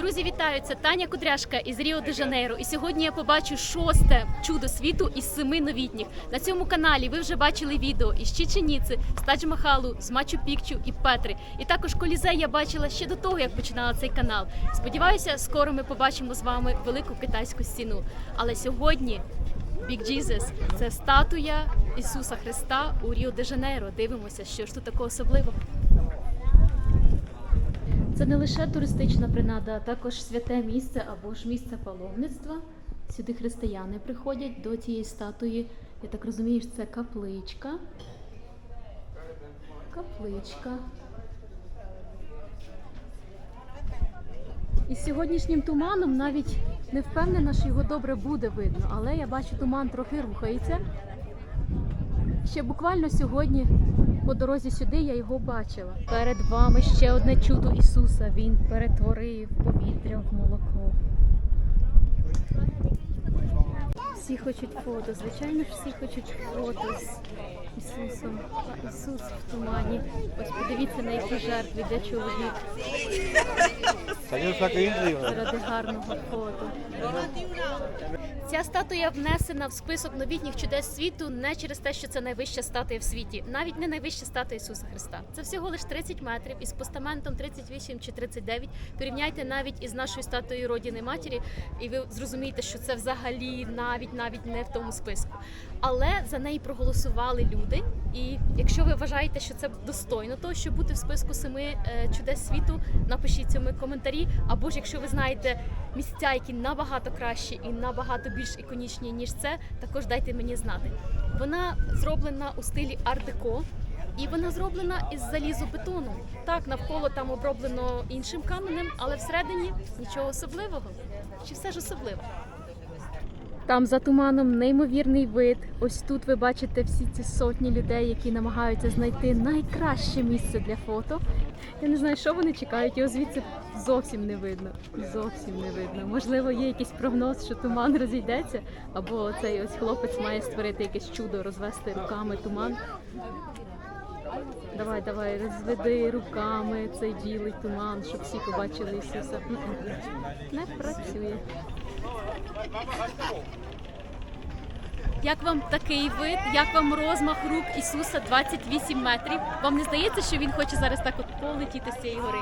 Друзі, вітаю! Це Таня Кудряшка із Ріо де Жанейро. І сьогодні я побачу шосте чудо світу із семи новітніх. На цьому каналі ви вже бачили відео із Чіченіци, з Тадж-Махалу, з Мачу Пікчу і Петри. І також Колізей я бачила ще до того, як починала цей канал. Сподіваюся, скоро ми побачимо з вами велику китайську стіну. Але сьогодні Big Jesus – це статуя Ісуса Христа у Ріо де Жанейро. Дивимося, що ж тут такого особливого. Це не лише туристична принада, а також святе місце або ж місце паломництва. Сюди християни приходять до цієї статуї. Я так розумію, що це капличка. Капличка. Із сьогоднішнім туманом навіть не впевнена, що його добре буде видно, але я бачу, туман трохи рухається. Ще буквально сьогодні по дорозі сюди я його бачила. Перед вами ще одне чудо Ісуса. Він перетворив повітря в молоко. Всі хочуть фото. Звичайно ж, всі хочуть фото з Ісусом. А Ісус в тумані. Ось подивіться на які жертви для чоловік заради гарного фото. Ця статуя внесена в список новітніх чудес світу не через те, що це найвища статуя в світі, навіть не найвища статуя Ісуса Христа. Це всього лише 30 метрів із постаментом 38 чи 39. Порівняйте навіть із нашою статуєю Родіни Матері, і ви зрозумієте, що це взагалі навіть навіть не в тому списку. Але за неї проголосували люди. І якщо ви вважаєте, що це достойно того, щоб бути в списку семи е, чудес світу, напишіть цьому коментарі. Або ж якщо ви знаєте місця, які набагато кращі і набагато більш іконічні, ніж це, також дайте мені знати. Вона зроблена у стилі ар-деко. І вона зроблена із залізобетону. Так, навколо там оброблено іншим каменем, але всередині нічого особливого. Чи все ж особливо? Там за туманом неймовірний вид. Ось тут ви бачите всі ці сотні людей, які намагаються знайти найкраще місце для фото. Я не знаю, що вони чекають, його звідси зовсім не видно. Зовсім не видно. Можливо, є якийсь прогноз, що туман розійдеться, або цей ось хлопець має створити якесь чудо, розвести руками туман. Давай, давай, розведи руками цей білий туман, щоб всі побачили Ісуса. Не працює. Як вам такий вид? Як вам розмах рук Ісуса 28 метрів? Вам не здається, що він хоче зараз так от полетіти з цієї гори?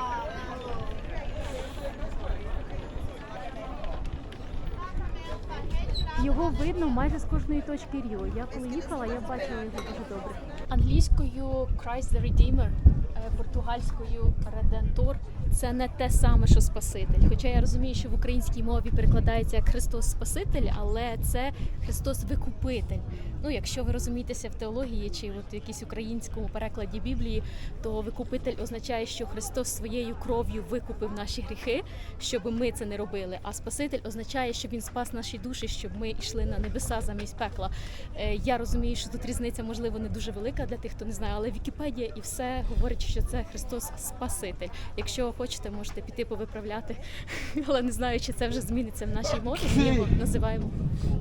Його видно майже з кожної точки Ріо. Я коли їхала, я бачила його дуже добре. Англійською Christ the Redeemer, е, португальською Редентор це не те саме, що Спаситель. Хоча я розумію, що в українській мові перекладається як Христос Спаситель, але це Христос Викупитель. Ну, якщо ви розумієтеся в теології чи от в якійсь українському перекладі Біблії, то викупитель означає, що Христос своєю кров'ю викупив наші гріхи, щоб ми це не робили. А Спаситель означає, що він спас наші душі, щоб ми йшли на небеса замість пекла. Е, Я розумію, що тут різниця можливо не дуже велика для тих, хто не знає, але Вікіпедія і все говорить, що це Христос Спаситель. Якщо хочете, можете піти повиправляти, але не знаю, чи це вже зміниться в нашій мові. Ми його називаємо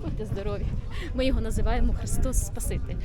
будьте здорові. Ми його називаємо Христос Спаситель.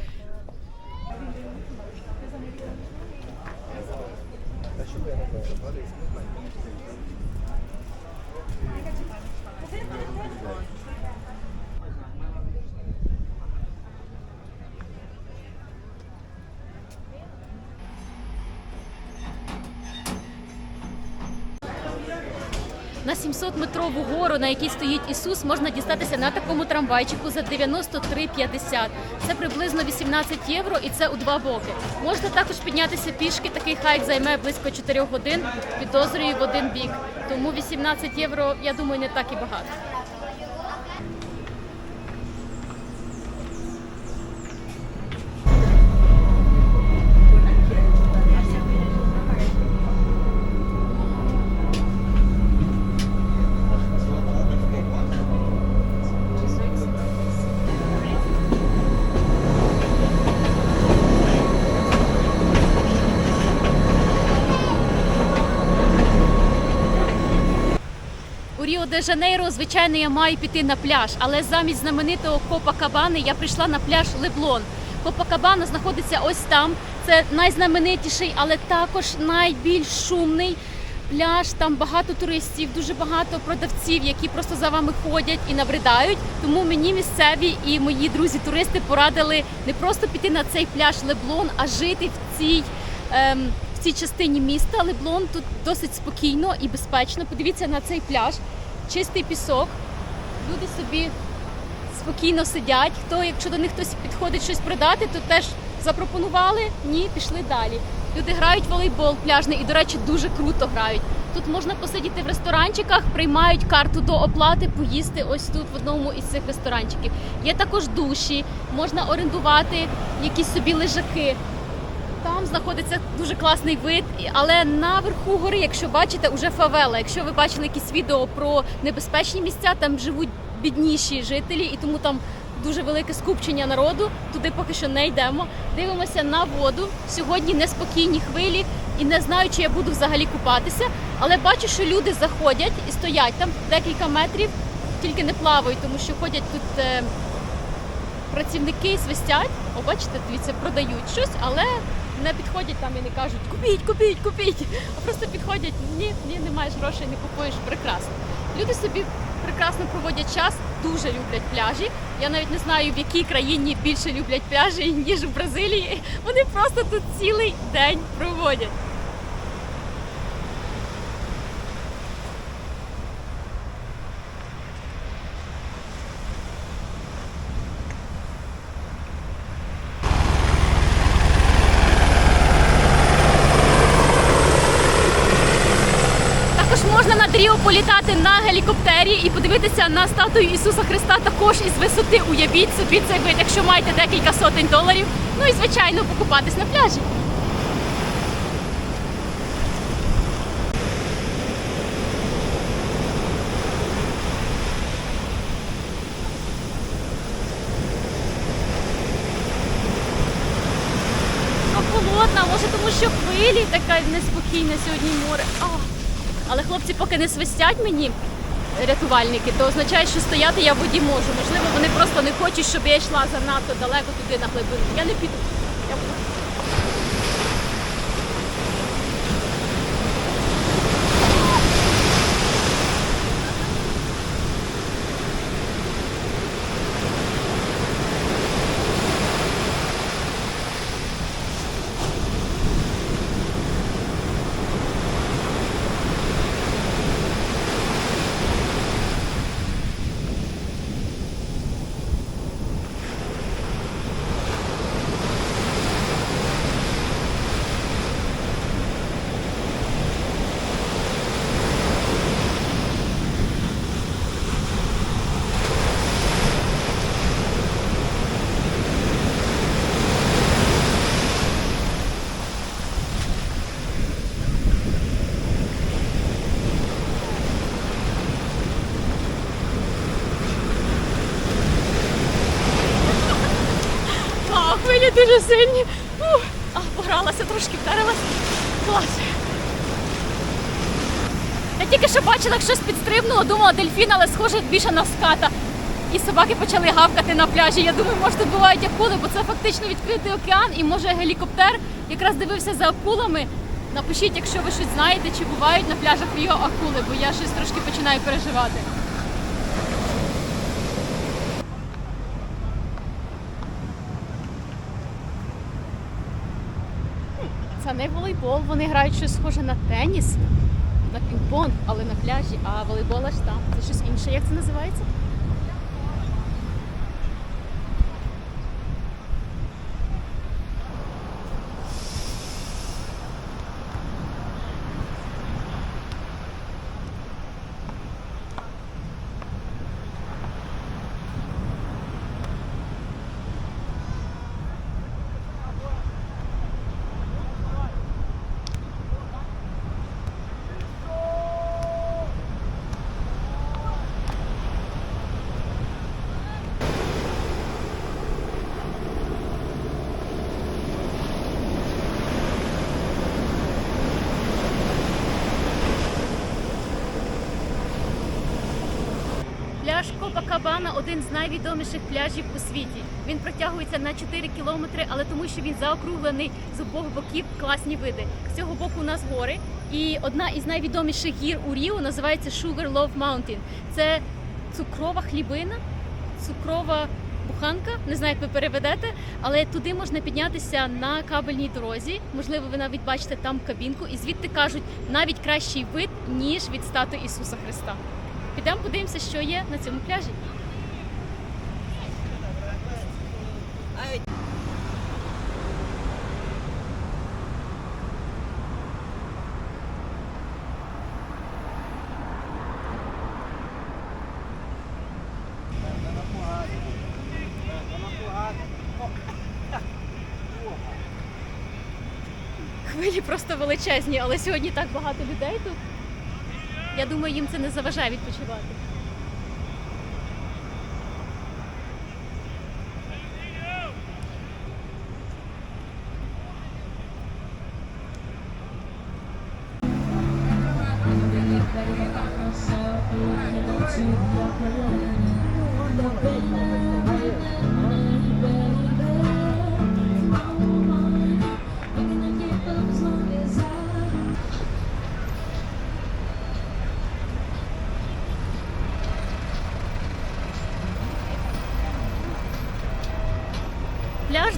На 700-метрову гору, на якій стоїть Ісус, можна дістатися на такому трамвайчику за 93,50. Це приблизно 18 євро, і це у два боки. Можна також піднятися пішки. Такий хайк займе близько 4 годин. Підозрюю в один бік. Тому 18 євро, я думаю, не так і багато. У Ріо де Жанейро, звичайно, я маю піти на пляж, але замість знаменитого Копакабани я прийшла на пляж Леблон. Копакабана знаходиться ось там. Це найзнаменитіший, але також найбільш шумний пляж, там багато туристів, дуже багато продавців, які просто за вами ходять і набридають. Тому мені місцеві і мої друзі-туристи порадили не просто піти на цей пляж Леблон, а жити в цій. Ем, в цій частині міста Леблон тут досить спокійно і безпечно. Подивіться на цей пляж, чистий пісок. Люди собі спокійно сидять. Хто, якщо до них хтось підходить щось продати, то теж запропонували, ні, пішли далі. Люди грають волейбол пляжний і, до речі, дуже круто грають. Тут можна посидіти в ресторанчиках, приймають карту до оплати, поїсти ось тут в одному із цих ресторанчиків. Є також душі, можна орендувати якісь собі лежаки. Там знаходиться дуже класний вид, але наверху гори, якщо бачите, уже фавела. Якщо ви бачили якісь відео про небезпечні місця, там живуть бідніші жителі, і тому там дуже велике скупчення народу. Туди поки що не йдемо. Дивимося на воду. Сьогодні неспокійні хвилі, і не знаю, чи я буду взагалі купатися. Але бачу, що люди заходять і стоять там декілька метрів, тільки не плавають, тому що ходять тут. е, працівники свистять, о, бачите, дивіться, продають щось, але не підходять там і не кажуть купіть, купіть, купіть. А просто підходять, ні, ні, не маєш грошей, не купуєш. Прекрасно. Люди собі прекрасно проводять час, дуже люблять пляжі. Я навіть не знаю, в якій країні більше люблять пляжі, ніж в Бразилії. Вони просто тут цілий день проводять. Також можна над Ріо політати на гелікоптері і подивитися на статую Ісуса Христа також із висоти. Уявіть собі цей вид, якщо маєте декілька сотень доларів. Ну і звичайно покупатись на пляжі. Холодна, може тому що хвилі така неспокійне сьогодні море. А. Але хлопці поки не свистять мені рятувальники, то означає, що стояти я воді можу. Можливо, вони просто не хочуть, щоб я йшла занадто далеко туди на глибину. Я не піду. Я буду. А, хвилі дуже сильні. Ух, а, погралася, трошки вдарилася. Клас. Я тільки що бачила, як щось підстрибнуло, думала дельфін, але схоже більше на ската. І собаки почали гавкати на пляжі. Я думаю, може тут бувають акули, бо це фактично відкритий океан, і може гелікоптер якраз дивився за акулами. Напишіть, якщо ви щось знаєте, чи бувають на пляжах Ріо акули, бо я щось трошки починаю переживати. Це не волейбол, вони грають щось схоже на теніс, на пінг-понг, але на пляжі, а волейбол аж там. Це щось інше. Як це називається? Пляж Копакабана один з найвідоміших пляжів у світі. Він протягується на 4 кілометри, але тому, що він заокруглений з обох боків класні види. З цього боку у нас гори, і одна із найвідоміших гір у Ріо називається Sugar Loaf Mountain. Це цукрова хлібина, цукрова буханка. Не знаю, як ви переведете, але туди можна піднятися на кабельній дорозі. Можливо, ви навіть бачите там кабінку, і звідти кажуть навіть кращий вид ніж від статуї Ісуса Христа. Підемо подивимося, що є на цьому пляжі. Хвилі просто величезні, але сьогодні так багато людей тут. Я думаю, їм це не заважає відпочивати.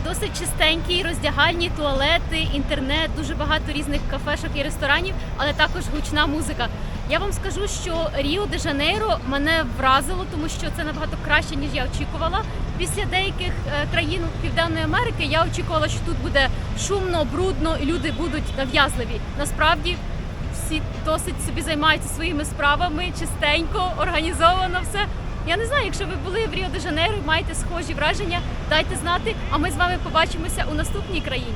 Досить чистенький, роздягальні, туалети, інтернет, дуже багато різних кафешок і ресторанів, але також гучна музика. Я вам скажу, що Ріо де Жанейро мене вразило, тому що це набагато краще, ніж я очікувала. Після деяких е, країн Південної Америки я очікувала, що тут буде шумно, брудно і люди будуть нав'язливі. Насправді всі досить собі займаються своїми справами, чистенько, організовано все. Я не знаю, якщо ви були в Ріо де Жанейро, маєте схожі враження, дайте знати. А ми з вами побачимося у наступній країні.